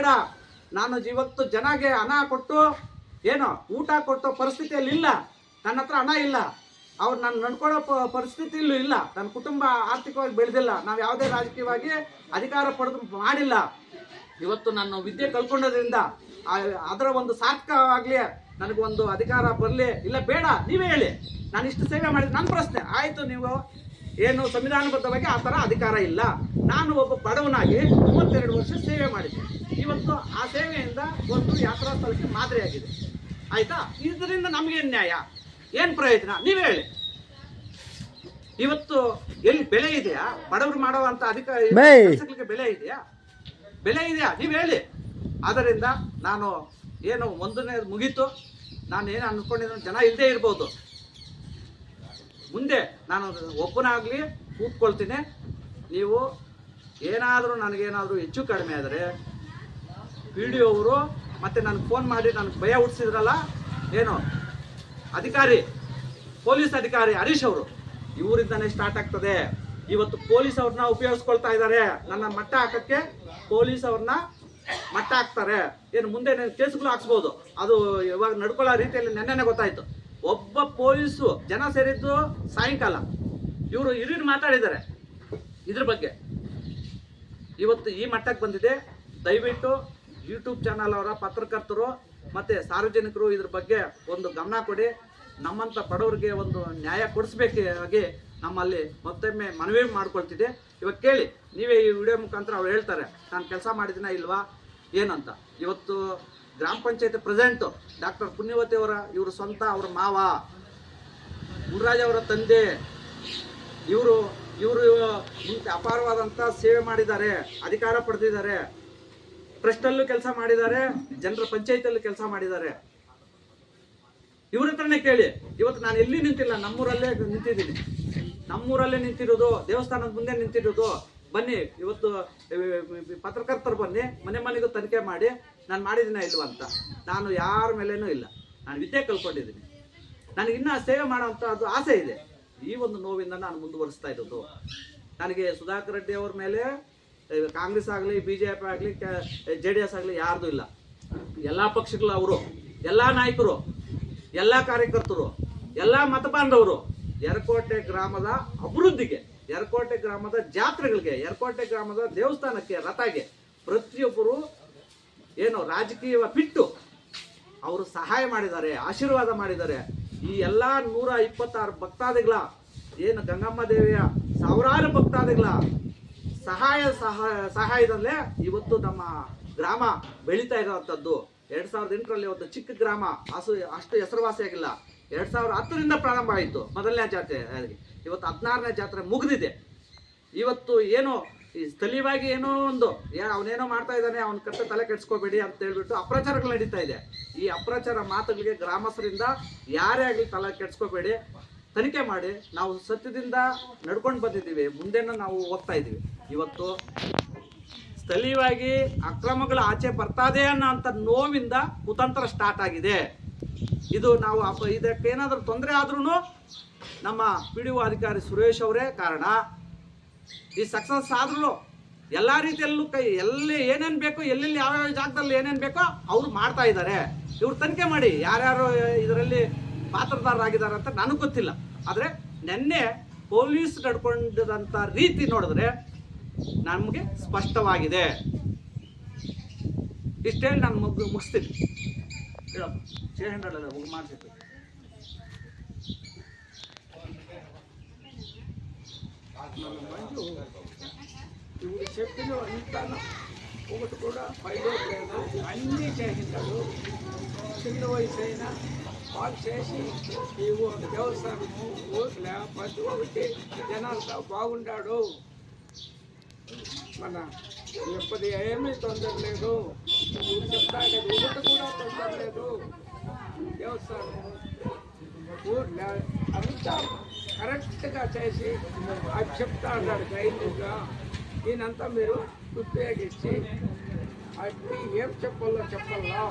ಬೇಡ. ನಾನು ಇವತ್ತು ಜನಗೆ ಹಣ ಕೊಟ್ಟು, ಏನು, ಊಟ ಕೊಟ್ಟೋ ಪರಿಸ್ಥಿತಿಯಲ್ಲಿ ಇಲ್ಲ. ನನ್ನ ಹತ್ರ ಹಣ ಇಲ್ಲ. ಅವ್ರು ನಾನು ನಡ್ಕೊಳ್ಳೋ ಪರಿಸ್ಥಿತಿಯಲ್ಲೂ ಇಲ್ಲ. ನನ್ನ ಕುಟುಂಬ ಆರ್ಥಿಕವಾಗಿ ಬೆಳೆದಿಲ್ಲ. ನಾವು ಯಾವುದೇ ರಾಜಕೀಯವಾಗಿ ಅಧಿಕಾರ ಪಡೆದು ಮಾಡಿಲ್ಲ. ಇವತ್ತು ನಾನು ವಿದ್ಯೆ ಕಲ್ತ್ಕೊಂಡೋದ್ರಿಂದ ಅದರ ಒಂದು ಸಾರ್ಥಕವಾಗಲಿ ನನಗೊಂದು ಅಧಿಕಾರ ಬರಲಿ, ಇಲ್ಲ ಬೇಡ, ನೀವೇ ಹೇಳಿ. ನಾನು ಇಷ್ಟು ಸೇವೆ ಮಾಡಿದ ನನ್ನ ಪ್ರಶ್ನೆ. ಆಯಿತು ನೀವು ಏನು ಸಂವಿಧಾನಬದ್ಧವಾಗಿ ಆ ಥರ ಅಧಿಕಾರ ಇಲ್ಲ. ನಾನು ಒಬ್ಬ ಬಡವನಾಗಿ ಮೂವತ್ತೆರಡು ವರ್ಷ ಸೇವೆ ಮಾಡಿದ್ದೆ. ಇವತ್ತು ಆ ಸೇವೆಯಿಂದ ಒಂದು ಯಾತ್ರಾ ಸ್ಥಳಕ್ಕೆ ಮಾದರಿಯಾಗಿದೆ ಆಯ್ತಾ? ಇದರಿಂದ ನಮಗೇನು ನ್ಯಾಯ? ಏನು ಪ್ರಯೋಜನ? ನೀವೇ ಹೇಳಿ. ಇವತ್ತು ಎಲ್ಲಿ ಬೆಲೆ ಇದೆಯಾ? ಬಡವರು ಮಾಡುವಂಥ ಅಧಿಕಾರ ಬೆಲೆ ಇದೆಯಾ? ಬೆಲೆ ಇದೆಯಾ? ನೀವು ಹೇಳಿ. ಆದ್ದರಿಂದ ನಾನು ಏನು ಒಂದನೇ ಮುಗೀತು. ನಾನು ಏನು ಅನ್ಕೊಂಡಿದ್ದೀನಿ ಜನ ಇಲ್ಲದೆ ಇರ್ಬೋದು. ಮುಂದೆ ನಾನು ಒಬ್ಬನಾಗಲಿ ಕೂತ್ಕೊಳ್ತೀನಿ. ನೀವು ಏನಾದರೂ ನನಗೇನಾದರೂ ಹೆಚ್ಚು ಕಡಿಮೆ ಆದರೆ ಪಿ ಡಿ ಅವರು ಮತ್ತು ನನಗೆ ಫೋನ್ ಮಾಡಿ ನನಗೆ ಭಯ ಹುಟ್ಟಿಸಿದ್ರಲ್ಲ ಏನು? ಅಧಿಕಾರಿ, ಪೊಲೀಸ್ ಅಧಿಕಾರಿ ಹರೀಶ್ ಅವರು, ಇವರಿಂದನೇ ಸ್ಟಾರ್ಟ್ ಆಗ್ತದೆ. ಇವತ್ತು ಪೊಲೀಸ್ ಅವ್ರನ್ನ ಉಪಯೋಗಿಸ್ಕೊಳ್ತಾ ಇದ್ದಾರೆ ನನ್ನ ಮಟ್ಟ ಹಾಕಕ್ಕೆ ಪೊಲೀಸ್ ಅವ್ರನ್ನ ಮಟ್ಟ ಹಾಕ್ತಾರೆ. ಏನು, ಮುಂದೆ ಕೇಸ್ಗಳು ಹಾಕ್ಸ್ಬೋದು? ಅದು ಇವಾಗ ನಡ್ಕೊಳ್ಳೋ ರೀತಿಯಲ್ಲಿ ನೆನ್ನೆನೆ ಗೊತ್ತಾಯ್ತು. ಒಬ್ಬ ಪೊಲೀಸು ಜನ ಸೇರಿದ್ದು ಸಾಯಂಕಾಲ. ಇವರು ಹಿರಿಯರು ಮಾತಾಡಿದ್ದಾರೆ ಇದ್ರ ಬಗ್ಗೆ. ಇವತ್ತು ಈ ಮಟ್ಟಕ್ಕೆ ಬಂದಿದೆ. ದಯವಿಟ್ಟು ಯೂಟ್ಯೂಬ್ ಚಾನಲ್ ಅವರ ಪತ್ರಕರ್ತರು ಮತ್ತು ಸಾರ್ವಜನಿಕರು ಇದ್ರ ಬಗ್ಗೆ ಒಂದು ಗಮನ ಕೊಡಿ. ನಮ್ಮಂಥ ಬಡವರಿಗೆ ಒಂದು ನ್ಯಾಯ ಕೊಡಿಸ್ಬೇಕಾಗಿ ನಮ್ಮಲ್ಲಿ ಮತ್ತೊಮ್ಮೆ ಮನವಿ ಮಾಡ್ಕೊಳ್ತಿದೆ. ಇವಾಗ ಕೇಳಿ, ನೀವೇ ಈ ವಿಡಿಯೋ ಮುಖಾಂತರ ಅವ್ರು ಹೇಳ್ತಾರೆ, ನಾನು ಕೆಲಸ ಮಾಡಿದ್ದೀನ ಇಲ್ವಾ? ಏನಂತ ಇವತ್ತು ಗ್ರಾಮ ಪಂಚಾಯತ್ ಪ್ರೆಸಿಡೆಂಟು ಡಾಕ್ಟರ್ ಪುಣ್ಯವತಿ ಅವರ, ಇವರು ಸ್ವಂತ ಅವರ ಮಾವ, ಗುರುರಾಜ ಅವರ ತಂದೆ, ಇವರು ಇವರು ಅಪಾರವಾದಂಥ ಸೇವೆ ಮಾಡಿದ್ದಾರೆ, ಅಧಿಕಾರ ಪಡೆದಿದ್ದಾರೆ, ಟ್ರಸ್ಟಲ್ಲೂ ಕೆಲಸ ಮಾಡಿದ್ದಾರೆ, ಜನರ ಪಂಚಾಯತಲ್ಲೂ ಕೆಲಸ ಮಾಡಿದ್ದಾರೆ. ಇವ್ರ ಹತ್ರನೇ ಕೇಳಿ, ಇವತ್ತು ನಾನು ಎಲ್ಲಿ ನಿಂತಿಲ್ಲ, ನಮ್ಮೂರಲ್ಲೇ ನಿಂತಿದ್ದೀನಿ. ನಮ್ಮೂರಲ್ಲೇ ನಿಂತಿರೋದು, ದೇವಸ್ಥಾನದ ಮುಂದೆ ನಿಂತಿರೋದು ಬನ್ನಿ, ಇವತ್ತು ಪತ್ರಕರ್ತರು ಬನ್ನಿ, ಮನೆ ಮನೆಗೂ ತನಿಖೆ ಮಾಡಿ, ನಾನು ಮಾಡಿದ್ದೀನ ಇಲ್ವ ಅಂತ. ನಾನು ಯಾರ ಮೇಲೇನೂ ಇಲ್ಲ. ನಾನು ವಿದ್ಯೆ ಕಲ್ಕೊಂಡಿದ್ದೀನಿ ನನಗೆ ಇನ್ನೂ ಸೇವೆ ಮಾಡೋವಂಥದ್ದು ಆಸೆ ಇದೆ. ಈ ಒಂದು ನೋವಿಂದ ನಾನು ಮುಂದುವರಿಸ್ತಾ ಇರೋದು. ನನಗೆ ಸುಧಾಕರ್ ರೆಡ್ಡಿ ಅವ್ರ ಮೇಲೆ ಕಾಂಗ್ರೆಸ್ ಆಗಲಿ ಬಿ ಜೆ ಪಿ ಆಗಲಿ ಜೆ ಡಿ ಎಸ್ ಆಗಲಿ ಯಾರ್ದು ಇಲ್ಲ. ಎಲ್ಲ ಪಕ್ಷಗಳು ಅವರು, ಎಲ್ಲ ನಾಯಕರು, ಎಲ್ಲ ಕಾರ್ಯಕರ್ತರು, ಎಲ್ಲ ಮತಬಾಂಧವರು ಎರಕೋಟೆ ಗ್ರಾಮದ ಅಭಿವೃದ್ಧಿಗೆ ಯರಕೋಟೆ ಗ್ರಾಮದ ಜಾತ್ರೆಗಳಿಗೆ, ಯರ್ಕೋಟೆ ಗ್ರಾಮದ ದೇವಸ್ಥಾನಕ್ಕೆ ರಥಗೆ ಪ್ರತಿಯೊಬ್ಬರು ಏನು ರಾಜಕೀಯ ಬಿಟ್ಟು ಅವರು ಸಹಾಯ ಮಾಡಿದ್ದಾರೆ, ಆಶೀರ್ವಾದ ಮಾಡಿದ್ದಾರೆ. ಈ ಎಲ್ಲ ನೂರ ಇಪ್ಪತ್ತಾರು ಭಕ್ತಾದಿಗಳ, ಏನು ಗಂಗಮ್ಮ ದೇವಿಯ ಸಾವಿರಾರು ಭಕ್ತಾದಿಗಳ ಸಹಾಯ ಸಹಾಯ ಸಹಾಯದಲ್ಲೇ ಇವತ್ತು ನಮ್ಮ ಗ್ರಾಮ ಬೆಳೀತಾ ಇರುವಂಥದ್ದು. ಎರಡು ಸಾವಿರದ ಎಂಟರಲ್ಲಿ ಒಂದು ಚಿಕ್ಕ ಗ್ರಾಮ ಅಸು ಅಷ್ಟು ಹೆಸರುವಾಸಿಯಾಗಿಲ್ಲ. ಎರಡು ಸಾವಿರದ ಹತ್ತರಿಂದ ಪ್ರಾರಂಭ ಆಯಿತು ಮೊದಲನೇ ಜಾತ್ರೆ. ಇವತ್ತು ಹದಿನಾರನೇ ಜಾತ್ರೆ ಮುಗಿದಿದೆ. ಇವತ್ತು ಏನೋ, ಈ ಸ್ಥಳೀಯವಾಗಿ ಏನೋ ಒಂದು ಯಾ- ಅವನೇನೋ ಮಾಡ್ತಾ ಇದ್ದಾನೆ, ಅವನ ಕಟ್ಟ ತಲೆ ಕೆಡ್ಸ್ಕೋಬೇಡಿ ಅಂತ ಹೇಳ್ಬಿಟ್ಟು ಅಪ್ರಚಾರಗಳು ನಡೀತಾ ಇದೆ. ಈ ಅಪ್ರಚಾರ ಮಾತುಗಳಿಗೆ ಗ್ರಾಮಸ್ಥರಿಂದ ಯಾರೇ ಆಗಲಿ ತಲೆ ಕೆಡ್ಸ್ಕೋಬೇಡಿ. ತನಿಖೆ ಮಾಡಿ, ನಾವು ಸತ್ಯದಿಂದ ನಡ್ಕೊಂಡು ಬಂದಿದ್ದೀವಿ. ಮುಂದೆನೂ ನಾವು ಹೋಗ್ತಾ ಇದ್ದೀವಿ. ಇವತ್ತು ಸ್ಥಳೀಯವಾಗಿ ಅಕ್ರಮಗಳು ಆಚೆ ಬರ್ತಾದೆ ಅನ್ನೋ ಅಂತ ನೋವಿಂದ ಕುತಂತ್ರ ಸ್ಟಾರ್ಟ್ ಆಗಿದೆ. ಇದು ನಾವು ಅಪ ಇದಕ್ಕೆ ಏನಾದರೂ ತೊಂದರೆ ಆದ್ರೂ ನಮ್ಮ ಪಿ ಡಿ ಒ ಅಧಿಕಾರಿ ಸುರೇಶ್ ಅವರೇ ಕಾರಣ. ಈ ಸಕ್ಸಸ್ ಆದ್ರೂ ಎಲ್ಲ ರೀತಿಯಲ್ಲೂ ಕೈ ಎಲ್ಲಿ ಏನೇನು ಬೇಕೋ, ಎಲ್ಲೆಲ್ಲಿ ಯಾವ್ಯಾವ ಜಾಗದಲ್ಲಿ ಏನೇನು ಬೇಕೋ ಅವ್ರು ಮಾಡ್ತಾ ಇದ್ದಾರೆ. ಇವ್ರು ತನಿಖೆ ಮಾಡಿ ಯಾರ್ಯಾರು ಇದರಲ್ಲಿ ಪಾತ್ರದಾರರಾಗಿದ್ದಾರೆ ಅಂತ ನನಗೆ ಗೊತ್ತಿಲ್ಲ. ಆದರೆ ನಿನ್ನೆ ಪೊಲೀಸ್ ನಡ್ಕೊಂಡಿದಂಥ ರೀತಿ ನೋಡಿದ್ರೆ ನಮಗೆ ಸ್ಪಷ್ಟವಾಗಿದೆ. ಇಷ್ಟೇ ನಾನು ಮುಗ್ ಮುಗಿಸ್ತೀನಿ. మంచిగా చేసిండ్రా లేదా ఒక మాట చెప్పి. ఇప్పుడు చెప్పిన ఇంతన ఒకటి కూడా పైలో లేదు అన్నీ చేసింటాడు చిన్న వయసు అయినా వాళ్ళు చేసి ఈ దేవస్థానము లేకపోతే ఒకటి జనాలు బాగుండాడు. మన ఎప్పటి ఏమీ తొందర లేదు. ఊరు ఒకటి కూడా తొందర లేదు. దేవస్థానము ఊర్లే అంతా కరెక్ట్గా చేసి అది చెప్తా అన్నాడు గైడ్గా దీనంతా మీరు ఉపయోగించి అది ఏం చెప్పాలో చెప్పాలా?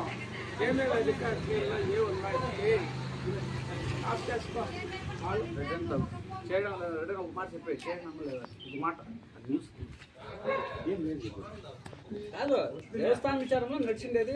ఏమేమి అధికారులు ఏమున్నాయి? ఉన్నాయి ఆఫ్ చేసుకో చేయడం లేదు అంటే ఒక మాట చెప్పే చేయడం లేదు ఒక మాట న్యూస్ ఏం లేదు కాదు దేవస్థానం విచారంలో నడిచిండేది